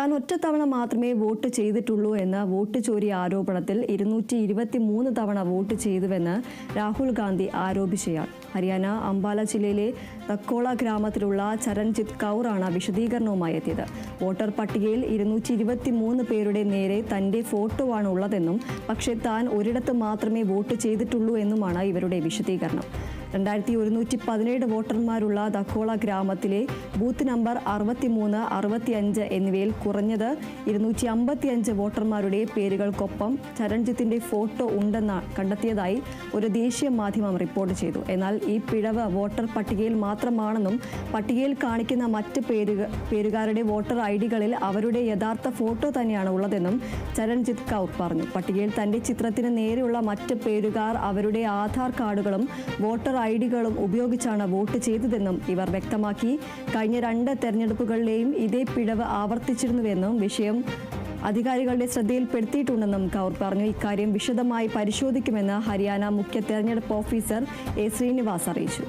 താൻ ഒറ്റത്തവണ മാത്രമേ വോട്ട് ചെയ്തിട്ടുള്ളൂ എന്ന വോട്ട് ചോരി ആരോപണത്തിൽ ഇരുന്നൂറ്റി ഇരുപത്തി മൂന്ന് തവണ വോട്ട് ചെയ്തുവെന്ന് രാഹുൽ ഗാന്ധി ആരോപിച്ചയാൾ. ഹരിയാന അംബാല ജില്ലയിലെ തക്കോള ഗ്രാമത്തിലുള്ള ചരൺജിത് കൗറാണ് വിശദീകരണവുമായി എത്തിയത്. വോട്ടർ പട്ടികയിൽ ഇരുന്നൂറ്റി ഇരുപത്തി മൂന്ന് പേരുടെ നേരെ തന്റെ ഫോട്ടോ ആണ് ഉള്ളതെന്നും പക്ഷേ താൻ ഒരിടത്ത് മാത്രമേ വോട്ട് ചെയ്തിട്ടുള്ളൂ എന്നുമാണ് ഇവരുടെ വിശദീകരണം. രണ്ടായിരത്തി ഒരുന്നൂറ്റി പതിനേഴ് വോട്ടർമാരുള്ള ദക്കോള ഗ്രാമത്തിലെ ബൂത്ത് നമ്പർ അറുപത്തിമൂന്ന് അറുപത്തിയഞ്ച് എന്നിവയിൽ കുറഞ്ഞത് ഇരുന്നൂറ്റി അമ്പത്തിയഞ്ച് വോട്ടർമാരുടെ പേരുകൾക്കൊപ്പം ചരൺജിത്തിന്റെ ഫോട്ടോ ഉണ്ടെന്ന് കണ്ടെത്തിയതായി ഒരു ദേശീയ മാധ്യമം റിപ്പോർട്ട് ചെയ്തു. എന്നാൽ ഈ പിഴവ് വോട്ടർ പട്ടികയിൽ മാത്രമാണെന്നും പട്ടികയിൽ കാണിക്കുന്ന മറ്റ് പേരുക പേരുകാരുടെ വോട്ടർ ഐ ഡികളിൽ അവരുടെ യഥാർത്ഥ ഫോട്ടോ തന്നെയാണ് ഉള്ളതെന്നും ചരൺജിത് കൗർ പറഞ്ഞു. പട്ടികയിൽ തന്റെ ചിത്രത്തിന് നേരെയുള്ള മറ്റ് പേരുകാർ അവരുടെ ആധാർ കാർഡുകളും വോട്ടർ ഐ ഡികളും ഉപയോഗിച്ചാണ് വോട്ട് ചെയ്തതെന്നും ഇവർ വ്യക്തമാക്കി. കഴിഞ്ഞ രണ്ട് തെരഞ്ഞെടുപ്പുകളിലെയും ഇതേ പിഴവ് ആവർത്തിച്ചിരുന്നുവെന്നും വിഷയം അധികാരികളുടെ ശ്രദ്ധയിൽപ്പെടുത്തിയിട്ടുണ്ടെന്നും കൗർ പറഞ്ഞു. ഇക്കാര്യം വിശദമായി പരിശോധിക്കുമെന്ന് ഹരിയാന മുഖ്യ തെരഞ്ഞെടുപ്പ് ഓഫീസർ എ ശ്രീനിവാസ് അറിയിച്ചു.